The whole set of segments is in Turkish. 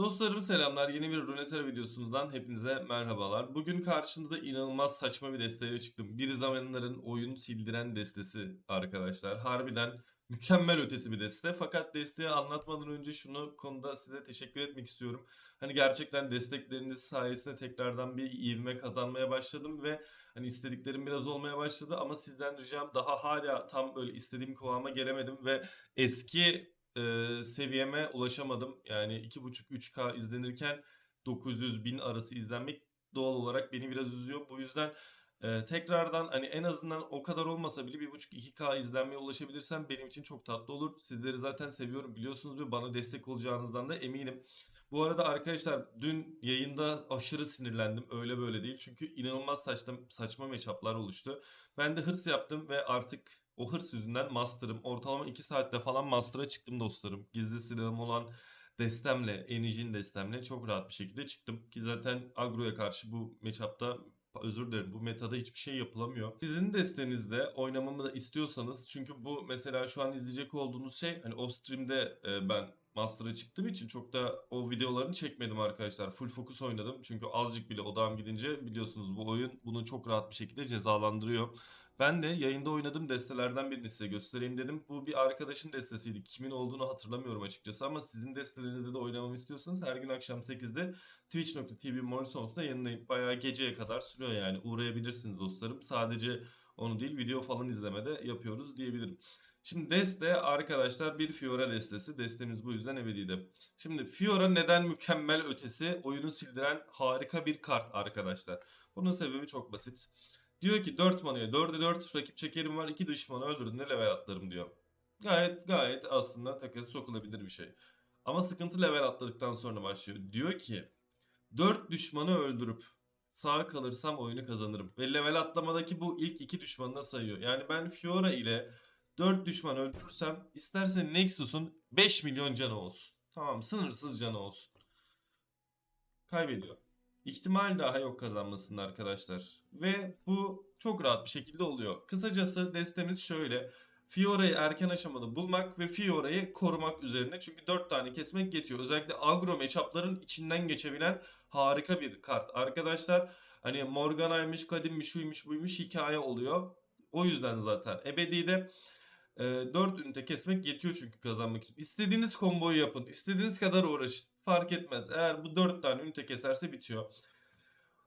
Dostlarım selamlar. Yeni bir Runeterra videosundan hepinize merhabalar. Bugün karşınıza inanılmaz saçma bir desteğe çıktım. Bir zamanların oyun sildiren destesi arkadaşlar. Harbiden mükemmel ötesi bir deste. Fakat desteği anlatmadan önce şunu konuda size teşekkür etmek istiyorum. Hani gerçekten destekleriniz sayesinde tekrardan bir ivme kazanmaya başladım ve hani istediklerim biraz olmaya başladı ama sizden ricam daha hala tam böyle istediğim kıvama gelemedim ve eski e, seviyeme ulaşamadım. Yani 2.5-3K izlenirken 900 bin arası izlenmek doğal olarak beni biraz üzüyor. Bu yüzden e, tekrardan hani en azından o kadar olmasa bile 1.5-2K izlenmeye ulaşabilirsem benim için çok tatlı olur. Sizleri zaten seviyorum biliyorsunuz ve bana destek olacağınızdan da eminim. Bu arada arkadaşlar dün yayında aşırı sinirlendim. Öyle böyle değil. Çünkü inanılmaz saçma, saçma matchup'lar oluştu. Ben de hırs yaptım ve artık o hırs yüzünden master'ım. Ortalama 2 saatte falan master'a çıktım dostlarım. Gizli silahım olan destemle, Enijin destemle çok rahat bir şekilde çıktım. Ki zaten agroya karşı bu matchup'ta özür dilerim bu metada hiçbir şey yapılamıyor. Sizin destenizde oynamamı da istiyorsanız çünkü bu mesela şu an izleyecek olduğunuz şey hani off stream'de e, ben Master'a çıktığım için çok da o videolarını çekmedim arkadaşlar. Full fokus oynadım. Çünkü azıcık bile odağım gidince biliyorsunuz bu oyun bunu çok rahat bir şekilde cezalandırıyor. Ben de yayında oynadığım destelerden birini size göstereyim dedim. Bu bir arkadaşın destesiydi. Kimin olduğunu hatırlamıyorum açıkçası ama sizin destelerinizde de oynamamı istiyorsanız her gün akşam 8'de twitch.tv Morrisons'da yayınlayıp bayağı geceye kadar sürüyor yani. Uğrayabilirsiniz dostlarım. Sadece onu değil video falan izlemede yapıyoruz diyebilirim. Şimdi deste arkadaşlar bir Fiora destesi. Destemiz bu yüzden ebediydi. Şimdi Fiora neden mükemmel ötesi? Oyunu sildiren harika bir kart arkadaşlar. Bunun sebebi çok basit. Diyor ki 4 manaya 4'e 4 rakip çekerim var 2 düşmanı öldürdüğünde level atlarım diyor. Gayet gayet aslında takası sokulabilir bir şey. Ama sıkıntı level atladıktan sonra başlıyor. Diyor ki 4 düşmanı öldürüp sağ kalırsam oyunu kazanırım. Ve level atlamadaki bu ilk iki düşmanı da sayıyor. Yani ben Fiora ile 4 düşman öldürürsem isterse Nexus'un 5 milyon canı olsun. Tamam sınırsız canı olsun. Kaybediyor. İhtimal daha yok kazanmasının arkadaşlar. Ve bu çok rahat bir şekilde oluyor. Kısacası destemiz şöyle. Fiora'yı erken aşamada bulmak ve Fiora'yı korumak üzerine. Çünkü 4 tane kesmek yetiyor. Özellikle agro matchup'ların içinden geçebilen harika bir kart. Arkadaşlar hani Morgana'ymış, Kadim'miş, şuymuş, buymuş hikaye oluyor. O yüzden zaten ebedide e, 4 ünite kesmek yetiyor çünkü kazanmak için. İstediğiniz komboyu yapın. istediğiniz kadar uğraşın. Fark etmez. Eğer bu 4 tane ünite keserse bitiyor.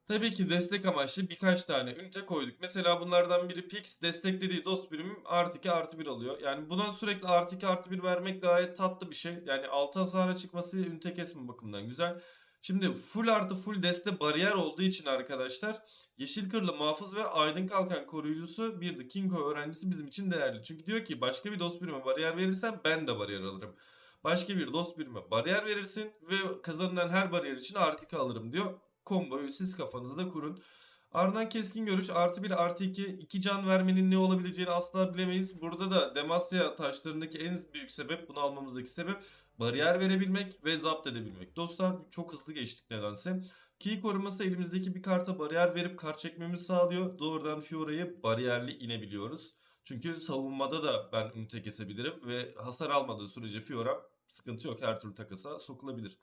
Tabii ki destek amaçlı birkaç tane ünite koyduk. Mesela bunlardan biri Pix desteklediği dost birimim artı 2 artı 1 alıyor. Yani buna sürekli artı 2 artı 1 vermek gayet tatlı bir şey. Yani 6 hasara çıkması ünite kesme bakımından güzel. Şimdi full artı full deste bariyer olduğu için arkadaşlar Yeşil Kırlı Muhafız ve Aydın Kalkan koruyucusu bir de Kinko öğrencisi bizim için değerli. Çünkü diyor ki başka bir dost birime bariyer verirsen ben de bariyer alırım. Başka bir dost birime bariyer verirsin ve kazanılan her bariyer için artı 2 alırım diyor. Komboyu siz kafanızda kurun. Ardından keskin görüş artı 1 artı 2 2 can vermenin ne olabileceğini asla bilemeyiz. Burada da Demasya taşlarındaki en büyük sebep bunu almamızdaki sebep bariyer verebilmek ve zapt edebilmek. Dostlar çok hızlı geçtik nedense. Key koruması elimizdeki bir karta bariyer verip kart çekmemizi sağlıyor. Doğrudan Fiora'yı bariyerli inebiliyoruz. Çünkü savunmada da ben ünite kesebilirim ve hasar almadığı sürece Fiora sıkıntı yok her türlü takasa sokulabilir.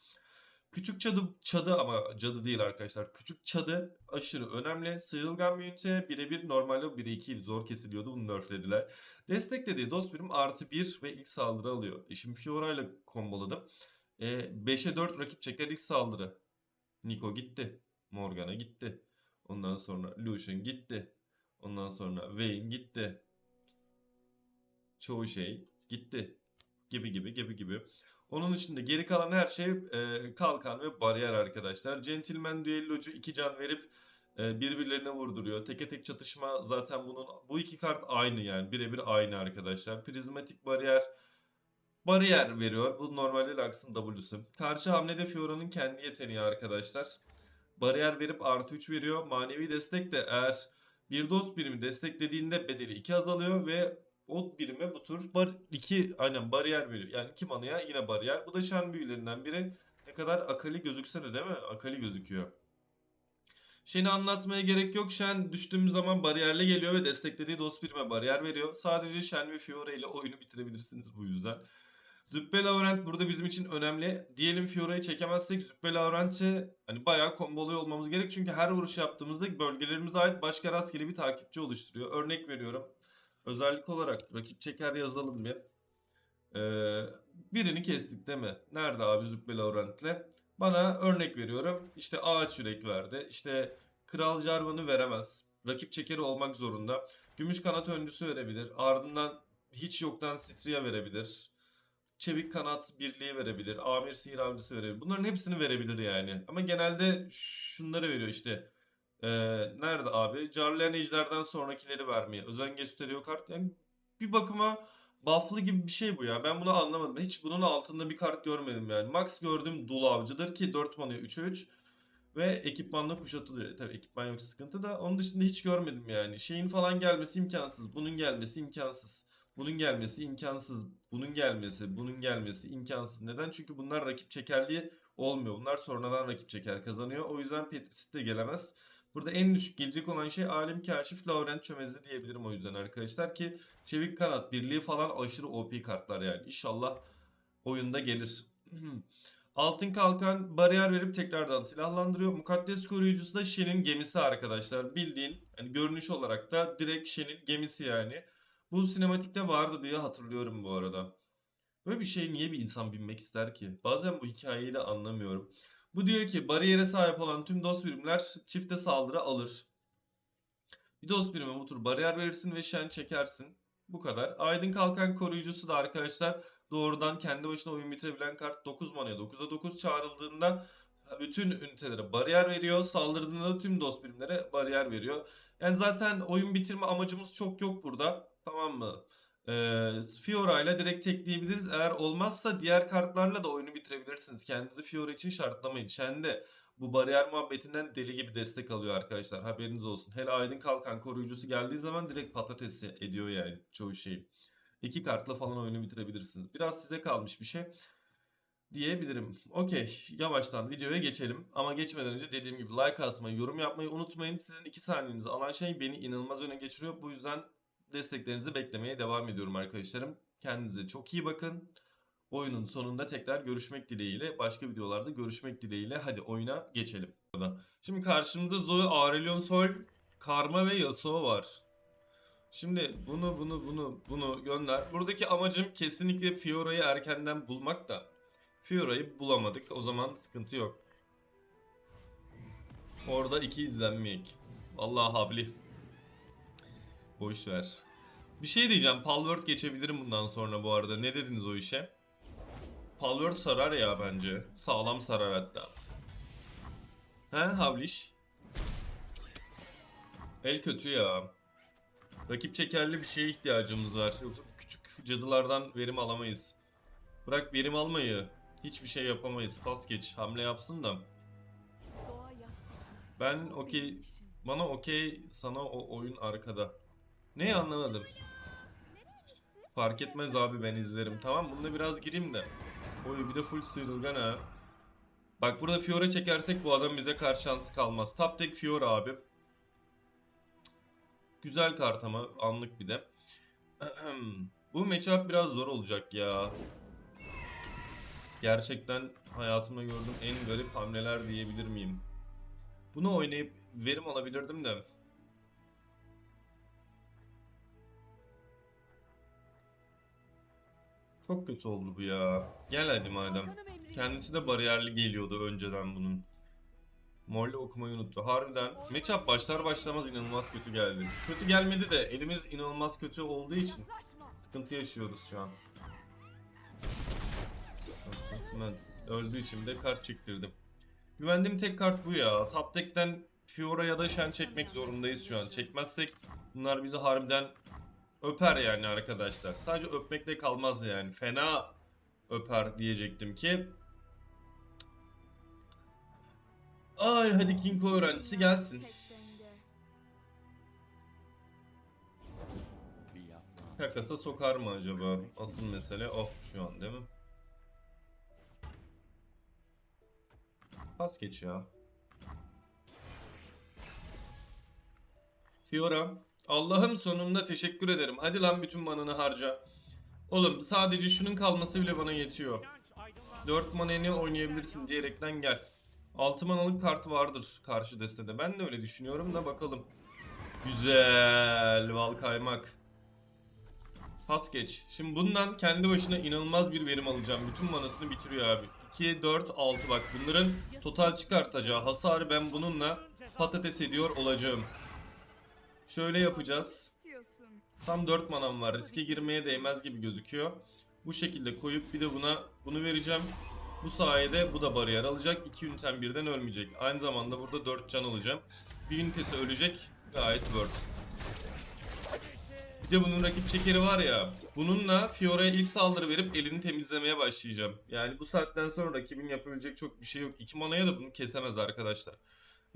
Küçük çadı, çadı ama cadı değil arkadaşlar. Küçük çadı aşırı önemli. Sıyrılgan bir ünite birebir normalde 1'e 2 ile zor kesiliyordu. Bunu nerflediler. Desteklediği dost birim artı 1 ve ilk saldırı alıyor. E şimdi Fiora ile komboladım. E, 5'e 4 rakip çeker ilk saldırı. Nico gitti. Morgana gitti. Ondan sonra Lucian gitti. Ondan sonra Vayne gitti. Çoğu şey gitti. Gibi gibi gibi gibi. Onun dışında geri kalan her şey e, kalkan ve bariyer arkadaşlar. Gentleman düellocu 2 can verip e, birbirlerine vurduruyor. Teke tek çatışma zaten bunun bu iki kart aynı yani birebir aynı arkadaşlar. Prizmatik bariyer bariyer veriyor. Bu normalde Lux'ın W'su. Karşı hamlede Fiora'nın kendi yeteneği arkadaşlar. Bariyer verip artı 3 veriyor. Manevi destek de eğer bir dost birimi desteklediğinde bedeli 2 azalıyor ve o birime bu tur bar 2 aynen bariyer veriyor. Yani 2 manaya yine bariyer. Bu da şen büyülerinden biri. Ne kadar akali gözükse de değil mi? Akali gözüküyor. Shen'i anlatmaya gerek yok. Shen düştüğümüz zaman bariyerle geliyor ve desteklediği dost birime bariyer veriyor. Sadece Shen ve Fiora ile oyunu bitirebilirsiniz bu yüzden. Züppe Laurent burada bizim için önemli. Diyelim Fiora'yı çekemezsek Züppe Laurent'i hani bayağı komboluyor olmamız gerek. Çünkü her vuruş yaptığımızda bölgelerimize ait başka rastgele bir takipçi oluşturuyor. Örnek veriyorum. Özellik olarak rakip çeker yazalım bir. Ee, birini kestik değil mi? Nerede abi Züppe Laurent'le? Bana örnek veriyorum. İşte ağaç yürek verdi. İşte Kral Jarvan'ı veremez. Rakip çekeri olmak zorunda. Gümüş kanat öncüsü verebilir. Ardından hiç yoktan Stria verebilir. Çevik kanat birliği verebilir. Amir sihir avcısı verebilir. Bunların hepsini verebilir yani. Ama genelde şunları veriyor işte. Ee, nerede abi? Carlayan ejderden sonrakileri vermeye özen gösteriyor kart. Yani bir bakıma buff'lı gibi bir şey bu ya. Ben bunu anlamadım. Hiç bunun altında bir kart görmedim yani. Max gördüğüm dul avcıdır ki 4 manaya 3'e 3 ve ekipmanla kuşatılıyor. Tabii ekipman yoksa sıkıntı da onun dışında hiç görmedim yani. Şeyin falan gelmesi imkansız. Bunun gelmesi imkansız. Bunun gelmesi imkansız. Bunun gelmesi, bunun gelmesi imkansız. Neden? Çünkü bunlar rakip çekerliği olmuyor. Bunlar sonradan rakip çeker kazanıyor. O yüzden Petrisit de gelemez. Burada en düşük gelecek olan şey Alim Kaşif Laurent Çömezli diyebilirim o yüzden arkadaşlar ki Çevik Kanat Birliği falan aşırı OP kartlar yani. İnşallah oyunda gelir. Altın Kalkan bariyer verip tekrardan silahlandırıyor. Mukaddes koruyucusu da Shen'in gemisi arkadaşlar. Bildiğin hani görünüş olarak da direkt Shen'in gemisi yani. Bu sinematikte vardı diye hatırlıyorum bu arada. Böyle bir şey niye bir insan binmek ister ki? Bazen bu hikayeyi de anlamıyorum. Bu diyor ki bariyere sahip olan tüm dost birimler çifte saldırı alır. Bir dost birime bu tur bariyer verirsin ve şen çekersin. Bu kadar. Aydın Kalkan koruyucusu da arkadaşlar doğrudan kendi başına oyun bitirebilen kart 9 manaya 9'a 9 çağrıldığında bütün ünitelere bariyer veriyor. Saldırdığında tüm dost birimlere bariyer veriyor. Yani zaten oyun bitirme amacımız çok yok burada. Tamam mı? Ee, Fiora ile direkt tekleyebiliriz. Eğer olmazsa diğer kartlarla da oyunu bitirebilirsiniz. Kendinizi Fiora için şartlamayın. Shen de bu bariyer muhabbetinden deli gibi destek alıyor arkadaşlar. Haberiniz olsun. Hele Aydın Kalkan koruyucusu geldiği zaman direkt patates ediyor yani çoğu şeyi. İki kartla falan oyunu bitirebilirsiniz. Biraz size kalmış bir şey diyebilirim. Okey yavaştan videoya geçelim. Ama geçmeden önce dediğim gibi like atmayı, yorum yapmayı unutmayın. Sizin 2 saniyenizi alan şey beni inanılmaz öne geçiriyor. Bu yüzden desteklerinizi beklemeye devam ediyorum arkadaşlarım. Kendinize çok iyi bakın. Oyunun sonunda tekrar görüşmek dileğiyle, başka videolarda görüşmek dileğiyle. Hadi oyuna geçelim. Şimdi karşımda Zoe, Aurelion Sol, Karma ve Yasuo var. Şimdi bunu bunu bunu bunu gönder. Buradaki amacım kesinlikle Fiora'yı erkenden bulmak da. Fiora'yı bulamadık. O zaman sıkıntı yok. Orada iki izlenmeyek. Vallahi habli. Boş ver. Bir şey diyeceğim. Palworld geçebilirim bundan sonra bu arada. Ne dediniz o işe? Palworld sarar ya bence. Sağlam sarar hatta. He Havliş? El kötü ya. Rakip çekerli bir şeye ihtiyacımız var. Yoksa küçük cadılardan verim alamayız. Bırak verim almayı. Hiçbir şey yapamayız. Pas geç. Hamle yapsın da. Ben okey. Bana okey. Sana o oyun arkada. Neyi anlamadım. Fark etmez abi ben izlerim. Tamam bunda biraz gireyim de. Oy bir de full sıyrılgan ha. Bak burada Fiora çekersek bu adam bize karşı şansı kalmaz. Top tek Fiora abi. Güzel kart ama anlık bir de. Bu matchup biraz zor olacak ya. Gerçekten hayatımda gördüğüm en garip hamleler diyebilir miyim? Bunu oynayıp verim alabilirdim de. Çok kötü oldu bu ya. Gel hadi madem. Kendisi de bariyerli geliyordu önceden bunun. Morley okumayı unuttu. Harbiden matchup başlar başlamaz inanılmaz kötü geldi. Kötü gelmedi de elimiz inanılmaz kötü olduğu için sıkıntı yaşıyoruz şu an. Resmen öldüğü için de kart çektirdim. Güvendiğim tek kart bu ya. Top deck'ten Fiora ya da Shen çekmek zorundayız şu an. Çekmezsek bunlar bizi harbiden öper yani arkadaşlar. Sadece öpmekle kalmaz yani. Fena öper diyecektim ki. Ay hadi Kinko öğrencisi gelsin. Kakasa sokar mı acaba? Asıl mesele o şu an değil mi? Pas geç ya. Fiora. Allah'ım sonunda teşekkür ederim. Hadi lan bütün manını harca. Oğlum sadece şunun kalması bile bana yetiyor. 4 maneni oynayabilirsin diyerekten gel. 6 manalık kartı vardır karşı destede. Ben de öyle düşünüyorum da bakalım. Güzel. Val kaymak. Pas geç. Şimdi bundan kendi başına inanılmaz bir verim alacağım. Bütün manasını bitiriyor abi. 2, 4, 6 bak bunların total çıkartacağı hasarı ben bununla patates ediyor olacağım. Şöyle yapacağız. Tam 4 manam var. Riske girmeye değmez gibi gözüküyor. Bu şekilde koyup bir de buna bunu vereceğim. Bu sayede bu da bariyer alacak. 2 ünitem birden ölmeyecek. Aynı zamanda burada 4 can alacağım. Bir ünitesi ölecek. Gayet worth. Bir de bunun rakip çekeri var ya. Bununla Fiora'ya ilk saldırı verip elini temizlemeye başlayacağım. Yani bu saatten sonra rakibin yapabilecek çok bir şey yok. 2 manaya da bunu kesemez arkadaşlar.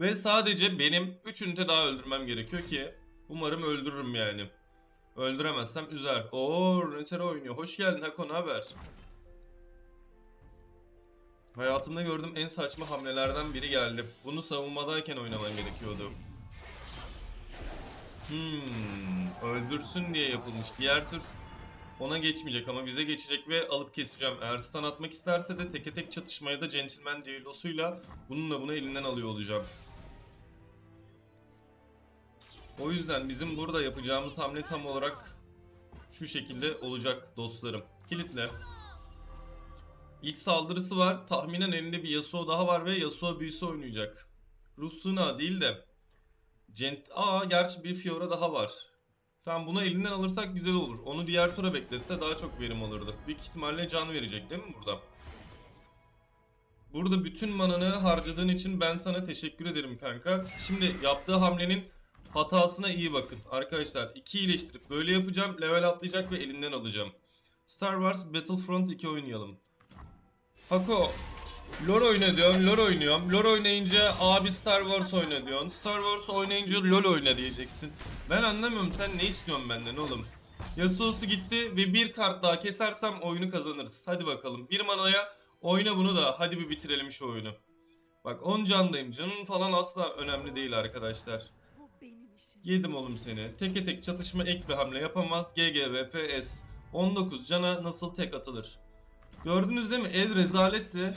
Ve sadece benim 3 ünite daha öldürmem gerekiyor ki umarım öldürürüm yani. Öldüremezsem üzer. Oo, Runetero oynuyor. Hoş geldin Hako, haber? Hayatımda gördüğüm en saçma hamlelerden biri geldi. Bunu savunmadayken oynaman gerekiyordu. Hmm, öldürsün diye yapılmış. Diğer tür ona geçmeyecek ama bize geçecek ve alıp keseceğim. Eğer stun atmak isterse de teke tek çatışmaya da Gentleman düellosuyla bununla bunu elinden alıyor olacağım. O yüzden bizim burada yapacağımız hamle tam olarak şu şekilde olacak dostlarım. Kilitle. İlk saldırısı var. Tahminen elinde bir Yasuo daha var ve Yasuo büyüsü oynayacak. Rusuna değil de Gent... Aa gerçi bir Fiora daha var. Tamam bunu elinden alırsak güzel olur. Onu diğer tura bekletse daha çok verim alırdı. Büyük ihtimalle can verecek değil mi burada? Burada bütün mananı harcadığın için ben sana teşekkür ederim kanka. Şimdi yaptığı hamlenin hatasına iyi bakın. Arkadaşlar 2 iyileştirip böyle yapacağım. Level atlayacak ve elinden alacağım. Star Wars Battlefront 2 oynayalım. Hako LoL oyna diyorsun, LoL oynuyorum. LoL oynayınca abi Star Wars oyna diyorsun. Star Wars oynayınca LoL oyna diyeceksin. Ben anlamıyorum sen ne istiyorsun benden oğlum. Yasuo'su gitti ve bir kart daha kesersem oyunu kazanırız. Hadi bakalım. Bir manaya oyna bunu da hadi bir bitirelim şu oyunu. Bak 10 candayım. Canın falan asla önemli değil arkadaşlar. Yedim oğlum seni. Teke tek çatışma ek bir hamle yapamaz. GGVPS. 19 cana nasıl tek atılır? Gördünüz değil mi? El rezaletti.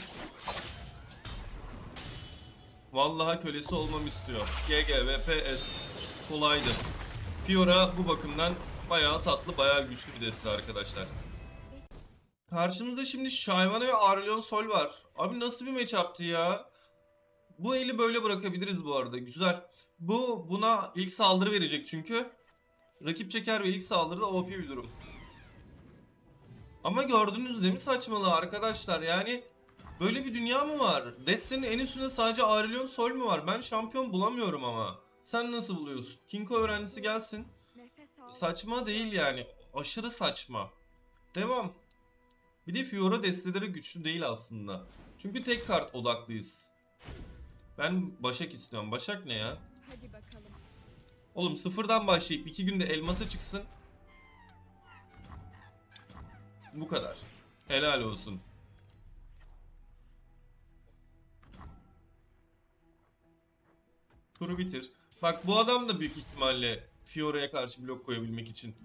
Vallahi kölesi olmam istiyor. GGVPS. Kolaydı. Fiora bu bakımdan bayağı tatlı, bayağı güçlü bir deste arkadaşlar. Karşımızda şimdi Shyvana ve Aurelion Sol var. Abi nasıl bir matchup'tı ya? Bu eli böyle bırakabiliriz bu arada. Güzel. Bu buna ilk saldırı verecek çünkü. Rakip çeker ve ilk saldırıda OP bir durum. Ama gördünüz değil mi saçmalığı arkadaşlar? Yani böyle bir dünya mı var? Destenin en üstünde sadece Aurelion Sol mu var? Ben şampiyon bulamıyorum ama. Sen nasıl buluyorsun? Kinko öğrencisi gelsin. Saçma değil yani. Aşırı saçma. Devam. Bir de Fiora desteleri güçlü değil aslında. Çünkü tek kart odaklıyız. Ben Başak istiyorum. Başak ne ya? Hadi bakalım. Oğlum sıfırdan başlayıp iki günde elmasa çıksın. Bu kadar. Helal olsun. Turu bitir. Bak bu adam da büyük ihtimalle Fiora'ya karşı blok koyabilmek için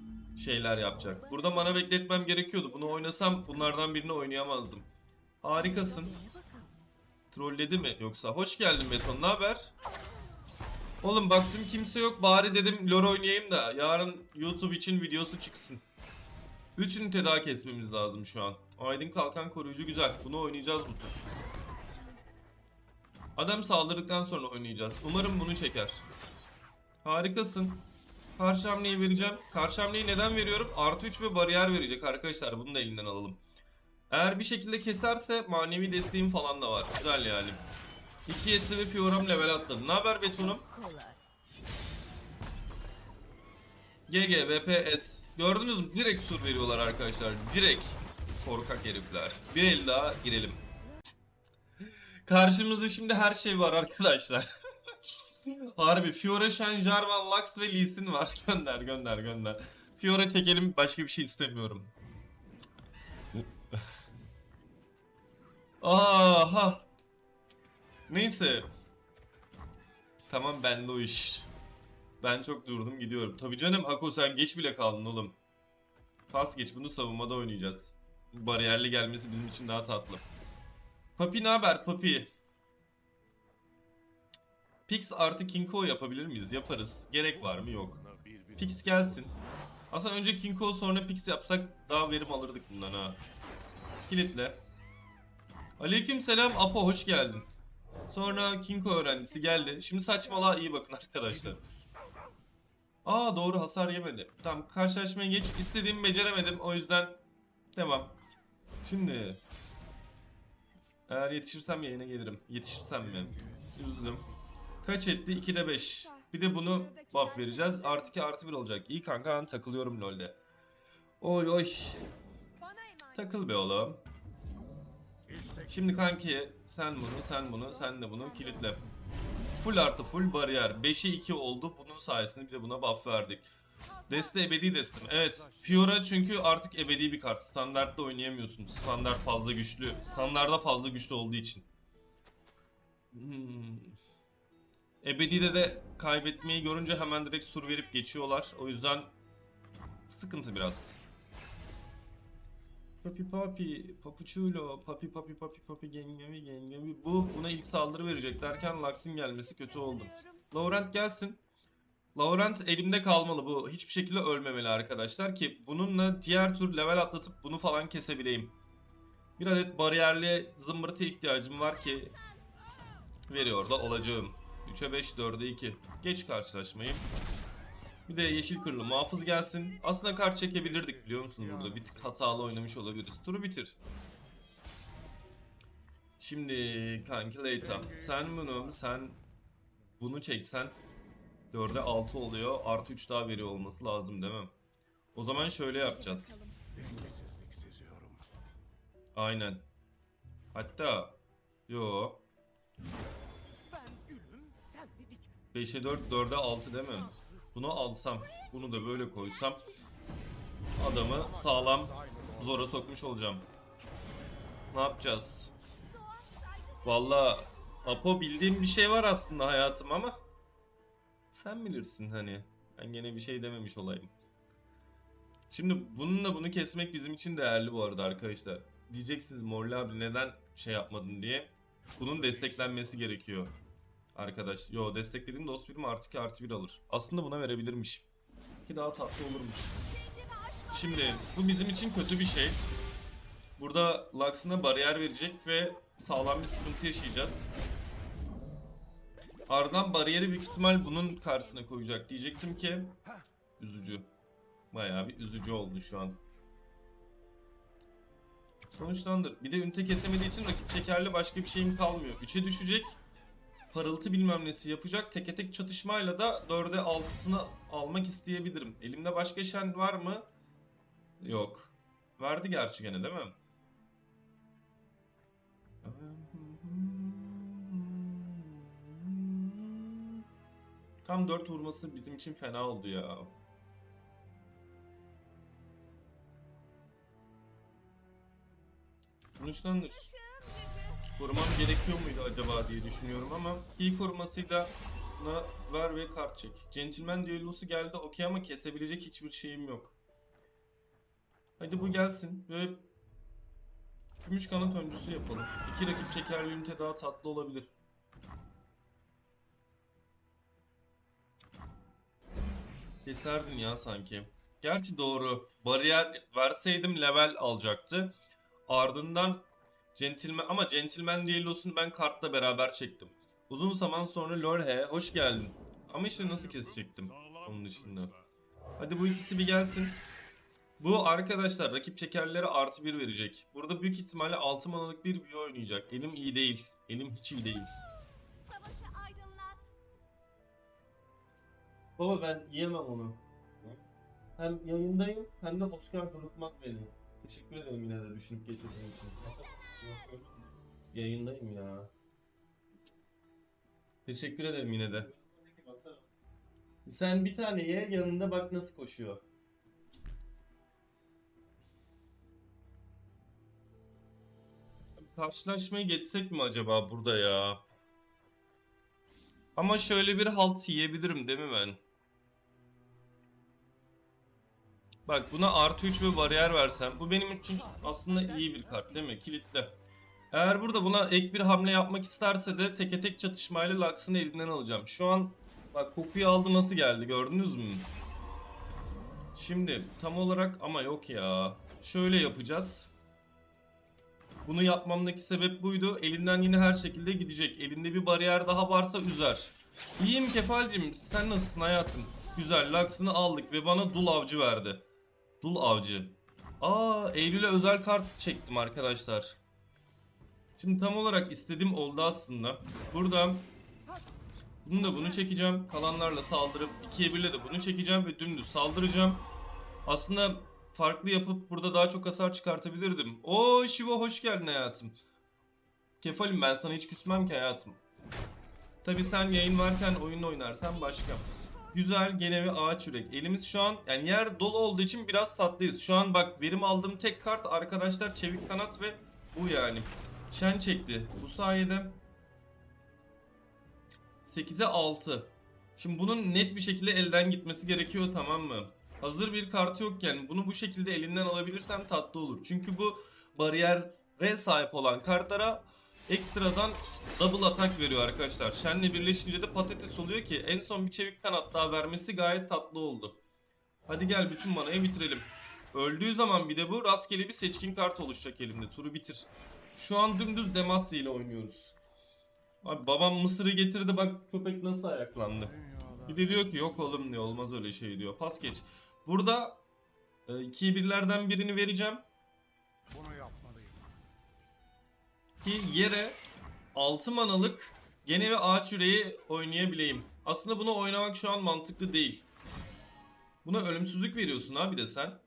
şeyler yapacak. Burada mana bekletmem gerekiyordu. Bunu oynasam bunlardan birini oynayamazdım. Harikasın. Trolledi mi yoksa? Hoş geldin Beton. Ne haber? Oğlum baktım kimse yok. Bari dedim lore oynayayım da yarın YouTube için videosu çıksın. 3 ünite daha kesmemiz lazım şu an. Aydın Kalkan Koruyucu güzel. Bunu oynayacağız bu tur. Adam saldırdıktan sonra oynayacağız. Umarım bunu çeker. Harikasın. Karşı hamleyi vereceğim. Karşı hamleyi neden veriyorum? Artı 3 ve bariyer verecek arkadaşlar. Bunu da elinden alalım. Eğer bir şekilde keserse manevi desteğim falan da var. Güzel yani. 2 yeti ve Fioram level atladı. Ne haber Beton'um? GG VPS. Gördünüz mü? Direkt sur veriyorlar arkadaşlar. Direkt. Korkak herifler. Bir el daha girelim. Karşımızda şimdi her şey var arkadaşlar. Harbi Fiora, Shen, Jarvan, Lux ve Lee Sin var. Gönder gönder gönder. Fiora çekelim başka bir şey istemiyorum. Aha. Neyse. Tamam bende o iş. Ben çok durdum gidiyorum. Tabii canım Hako sen geç bile kaldın oğlum. Pas geç bunu savunmada oynayacağız. Bariyerli gelmesi bizim için daha tatlı. Papi ne haber Papi? Pix artı Kinko yapabilir miyiz? Yaparız. Gerek var mı? Yok. Pix gelsin. Aslında önce Kinko sonra Pix yapsak daha verim alırdık bundan ha. Kilitle. Aleyküm selam Apo hoş geldin. Sonra Kinko öğrencisi geldi. Şimdi saçmalığa iyi bakın arkadaşlar. Aa doğru hasar yemedi. Tamam karşılaşmaya geç. İstediğimi beceremedim. O yüzden devam. Şimdi eğer yetişirsem yayına gelirim. Yetişirsem mi? Üzüldüm. Kaç etti? 2'de 5. Bir de bunu buff vereceğiz. Artı 2 artı 1 olacak. İyi kanka ben takılıyorum lol'de. Oy oy. Takıl be oğlum. Şimdi kanki sen bunu, sen bunu, sen de bunu kilitle. Full artı full bariyer. 5'e 2 oldu. Bunun sayesinde bir de buna buff verdik. Deste ebedi destim. Evet. Fiora çünkü artık ebedi bir kart. Standartta oynayamıyorsun. Standart fazla güçlü. Standarda fazla güçlü olduğu için. Hmm. Ebedi'de de kaybetmeyi görünce hemen direkt sur verip geçiyorlar. O yüzden sıkıntı biraz. Papi papi, papuçulo, papi papi papi papi gengemi gengemi. Bu buna ilk saldırı verecek derken Lux'in gelmesi kötü oldu. Laurent gelsin. Laurent elimde kalmalı bu. Hiçbir şekilde ölmemeli arkadaşlar ki bununla diğer tur level atlatıp bunu falan kesebileyim. Bir adet bariyerli zımbırtı ihtiyacım var ki veriyor da olacağım. 3'e 5, 4'e 2. Geç karşılaşmayı. Bir de yeşil kırlı muhafız gelsin. Aslında kart çekebilirdik biliyor musunuz burada? Bir tık hatalı oynamış olabiliriz. Turu bitir. Şimdi kanki Leyta. Sen bunu, sen bunu çeksen 4'e 6 oluyor. Artı 3 daha veriyor olması lazım değil mi? O zaman şöyle yapacağız. Aynen. Hatta yo Ben gülüm, sen de dik. 5'e 4, 4'e 6 değil mi? Bunu alsam, bunu da böyle koysam adamı sağlam zora sokmuş olacağım. Ne yapacağız? Valla Apo bildiğim bir şey var aslında hayatım ama sen bilirsin hani. Ben gene bir şey dememiş olayım. Şimdi bununla bunu kesmek bizim için değerli bu arada arkadaşlar. Diyeceksiniz Morli abi neden şey yapmadın diye. Bunun desteklenmesi gerekiyor. Arkadaş. Yo desteklediğim dost birimi artı 2 artı 1 alır. Aslında buna verebilirmiş. Ki daha tatlı olurmuş. Şimdi bu bizim için kötü bir şey. Burada Lux'ına bariyer verecek ve sağlam bir sıkıntı yaşayacağız. Ardından bariyeri büyük ihtimal bunun karşısına koyacak diyecektim ki üzücü. Bayağı bir üzücü oldu şu an. Sonuçlandır. Bir de ünite kesemediği için rakip çekerli başka bir şeyim kalmıyor. 3'e düşecek. Parıltı bilmem nesi yapacak. Teke tek çatışmayla da 4'e 6'sını almak isteyebilirim. Elimde başka şen var mı? Yok. Verdi gerçi gene değil mi? Tam 4 vurması bizim için fena oldu ya. Sonuçlanır. Korumam gerekiyor muydu acaba diye düşünüyorum ama iyi korumasıyla buna ver ve kart çek. Gentleman düellosu geldi okey ama kesebilecek hiçbir şeyim yok. Hadi bu gelsin ve Gümüş kanat öncüsü yapalım. İki rakip çekerli ünite daha tatlı olabilir. Keserdin ya sanki. Gerçi doğru. Bariyer verseydim level alacaktı. Ardından Gentleman ama Gentleman Düellosunu ben kartla beraber çektim. Uzun zaman sonra Lorhe hoş geldin. Ama işte nasıl kesecektim onun dışında. Hadi bu ikisi bir gelsin. Bu arkadaşlar rakip şekerlere artı bir verecek. Burada büyük ihtimalle 6 manalık bir büyü oynayacak. Elim iyi değil. Elim hiç iyi değil. Savaşı aydınlat. Baba ben yiyemem onu. Hem yayındayım hem de Oscar durutmaz beni. Teşekkür ederim yine de düşünüp getirdiğin için. Nasıl? Yayındayım ya. Teşekkür ederim yine de. Sen bir tane ye yanında bak nasıl koşuyor. Karşılaşmayı geçsek mi acaba burada ya? Ama şöyle bir halt yiyebilirim değil mi ben? Bak buna artı 3 ve bariyer versem. Bu benim için aslında iyi bir kart değil mi? Kilitli. Eğer burada buna ek bir hamle yapmak isterse de teke tek çatışmayla Lux'ın elinden alacağım. Şu an bak kokuyu aldı nasıl geldi gördünüz mü? Şimdi tam olarak ama yok ya. Şöyle yapacağız. Bunu yapmamdaki sebep buydu. Elinden yine her şekilde gidecek. Elinde bir bariyer daha varsa üzer. İyiyim Kefalcim. Sen nasılsın hayatım? Güzel. Lux'ını aldık ve bana dul avcı verdi. Dul avcı. Aa Eylül'e özel kart çektim arkadaşlar. Şimdi tam olarak istediğim oldu aslında. Burada bunu da bunu çekeceğim. Kalanlarla saldırıp ikiye birle de bunu çekeceğim ve dümdüz saldıracağım. Aslında farklı yapıp burada daha çok hasar çıkartabilirdim. Oo Şivo hoş geldin hayatım. Kefalim ben sana hiç küsmem ki hayatım. Tabi sen yayın varken oyun oynarsan başka. Güzel gene bir ağaç yürek. Elimiz şu an yani yer dolu olduğu için biraz tatlıyız. Şu an bak verim aldığım tek kart arkadaşlar çevik kanat ve bu yani. Şen çekti. Bu sayede 8'e 6. Şimdi bunun net bir şekilde elden gitmesi gerekiyor tamam mı? Hazır bir kartı yokken bunu bu şekilde elinden alabilirsem tatlı olur. Çünkü bu bariyere sahip olan kartlara ekstradan double atak veriyor arkadaşlar. Shen'le birleşince de patates oluyor ki en son bir çevik kanat daha vermesi gayet tatlı oldu. Hadi gel bütün manayı bitirelim. Öldüğü zaman bir de bu rastgele bir seçkin kart oluşacak elimde. Turu bitir. Şu an dümdüz Demacia ile oynuyoruz. Abi babam mısırı getirdi bak köpek nasıl ayaklandı. Bir de diyor ki yok oğlum diyor olmaz öyle şey diyor. Pas geç. Burada e, ikiye birlerden birini vereceğim. Ki yere 6 manalık gene ve ağaç yüreği oynayabileyim. Aslında bunu oynamak şu an mantıklı değil. Buna ölümsüzlük veriyorsun abi de sen.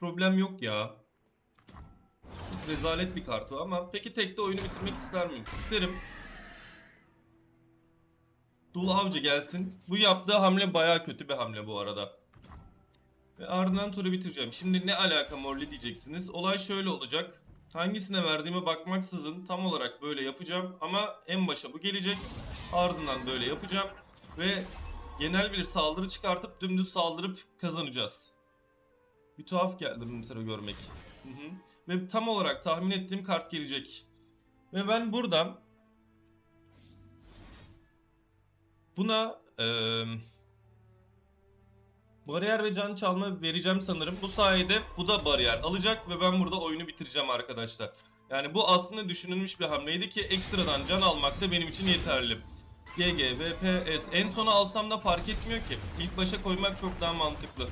Problem yok ya. Rezalet bir kart o ama peki tekte oyunu bitirmek ister miyim? İsterim. Dul avcı gelsin. Bu yaptığı hamle baya kötü bir hamle bu arada. Ve ardından turu bitireceğim. Şimdi ne alaka Morley diyeceksiniz. Olay şöyle olacak. Hangisine verdiğime bakmaksızın tam olarak böyle yapacağım. Ama en başa bu gelecek. Ardından böyle yapacağım. Ve genel bir saldırı çıkartıp dümdüz saldırıp kazanacağız. Bir tuhaf geldi bu mesela görmek. Hı hı. Ve tam olarak tahmin ettiğim kart gelecek. Ve ben buradan buna eee bariyer ve can çalma vereceğim sanırım. Bu sayede bu da bariyer alacak ve ben burada oyunu bitireceğim arkadaşlar. Yani bu aslında düşünülmüş bir hamleydi ki ekstradan can almak da benim için yeterli. GG, VPS. En sona alsam da fark etmiyor ki. İlk başa koymak çok daha mantıklı.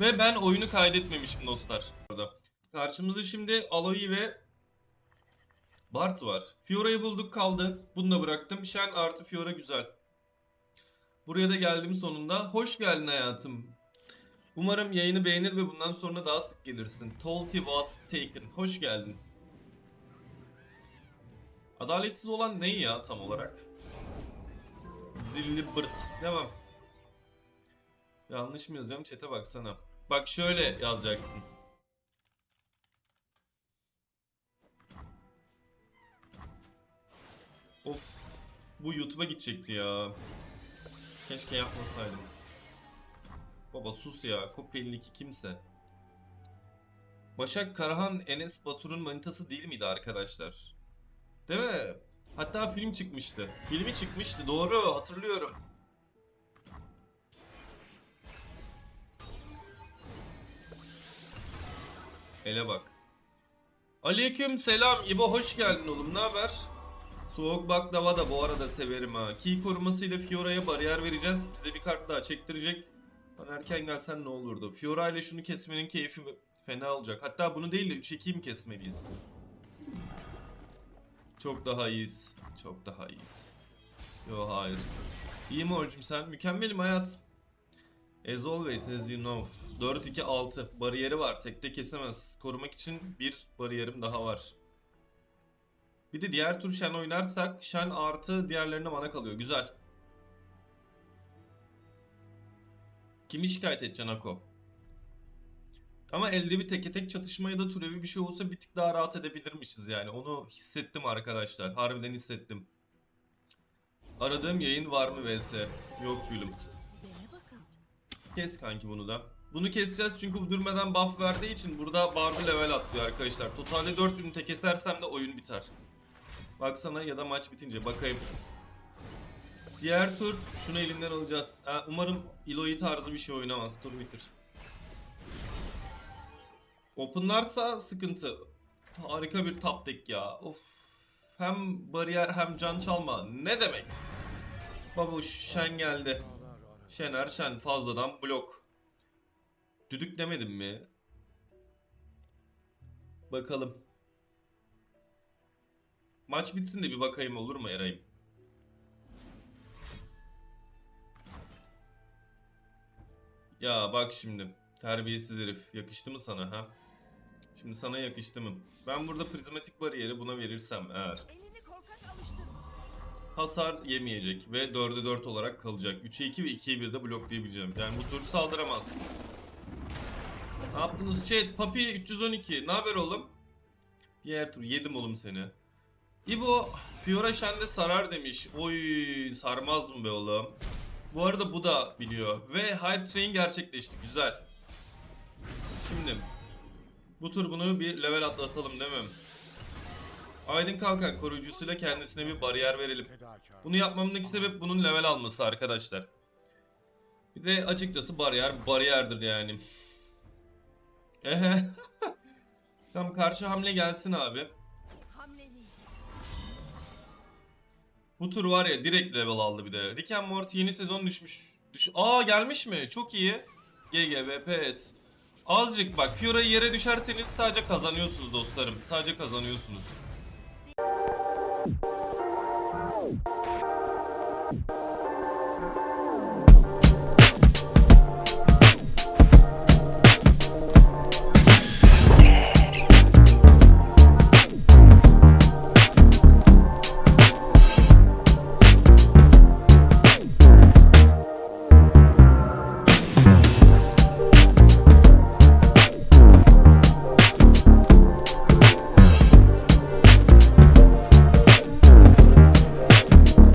Ve ben oyunu kaydetmemişim dostlar. Karşımızda şimdi Aloy ve Bart var. Fiora'yı bulduk kaldı. Bunu da bıraktım. Shen artı Fiora güzel. Buraya da geldim sonunda. Hoş geldin hayatım. Umarım yayını beğenir ve bundan sonra daha sık gelirsin. Tolki was taken. Hoş geldin. Adaletsiz olan ne ya tam olarak? Zilli bırt. Devam. Yanlış mı yazıyorum? Çete baksana. Bak şöyle yazacaksın. Of. Bu YouTube'a gidecekti ya. Keşke yapmasaydım. Baba sus ya. Kopya52 kimse. Başak Karahan Enes Batur'un manitası değil miydi arkadaşlar? Değil mi? Hatta film çıkmıştı. Filmi çıkmıştı doğru hatırlıyorum. Ele bak. Aleyküm selam İbo hoş geldin oğlum ne haber? Soğuk baklava da bu arada severim ha. Key korumasıyla Fiora'ya bariyer vereceğiz. Bize bir kart daha çektirecek. Lan erken gelsen ne olurdu? Fiora ile şunu kesmenin keyfi fena olacak. Hatta bunu değil de 3-2'yi mi kesmeliyiz? Çok daha iyiyiz. Çok daha iyiyiz. Yo hayır. İyiyim Orcum sen. Mükemmelim hayat. As always as you know. 4-2-6. Bariyeri var. Tekte kesemez. Korumak için bir bariyerim daha var. Bir de diğer tur Shen oynarsak Shen artı diğerlerine mana kalıyor. Güzel. Kimi şikayet edeceksin Ako? Ama elde bir teke tek çatışma ya da türevi bir şey olsa bir tık daha rahat edebilirmişiz yani. Onu hissettim arkadaşlar. Harbiden hissettim. Aradığım yayın var mı vs? Yok gülüm. Kes kanki bunu da. Bunu keseceğiz çünkü durmadan buff verdiği için burada Barbie level atlıyor arkadaşlar. Totalde 4 ünite kesersem de oyun biter. Baksana ya da maç bitince bakayım. Diğer tur şunu elimden alacağız. Ha, umarım Eloy tarzı bir şey oynamaz. Tur bitir. Openlarsa sıkıntı. Harika bir top deck ya. Of. Hem bariyer hem can çalma. Ne demek? Babuş Şen geldi. Şener Şen fazladan blok. Düdük demedim mi? Bakalım. Maç bitsin de bir bakayım olur mu Eray'ım? Ya bak şimdi. Terbiyesiz herif. Yakıştı mı sana ha? Şimdi sana yakıştı mı? Ben burada prizmatik bariyeri buna verirsem eğer hasar yemeyecek ve 4'e 4 olarak kalacak. 3'e 2 ve 2'ye 1 de bloklayabileceğim. Yani bu tur saldıramaz. Ne yaptınız chat? Papi 312. Ne haber oğlum? Diğer tur yedim oğlum seni. İbo Fiora Shen'de sarar demiş. Oy sarmaz mı be oğlum? Bu arada bu da biliyor. Ve Hype Train gerçekleşti. Güzel. Şimdi bu tur bunu bir level atlatalım değil mi? Aydın Kalkan koruyucusuyla kendisine bir bariyer verelim. Bunu yapmamdaki sebep bunun level alması arkadaşlar. Bir de açıkçası bariyer bariyerdir yani. Ehe. tamam karşı hamle gelsin abi. Bu tur var ya direkt level aldı bir de. Rick and Morty yeni sezon düşmüş. Düş Aa gelmiş mi? Çok iyi. GGVPS. Azıcık bak Fiora'yı yere düşerseniz sadece kazanıyorsunuz dostlarım. Sadece kazanıyorsunuz.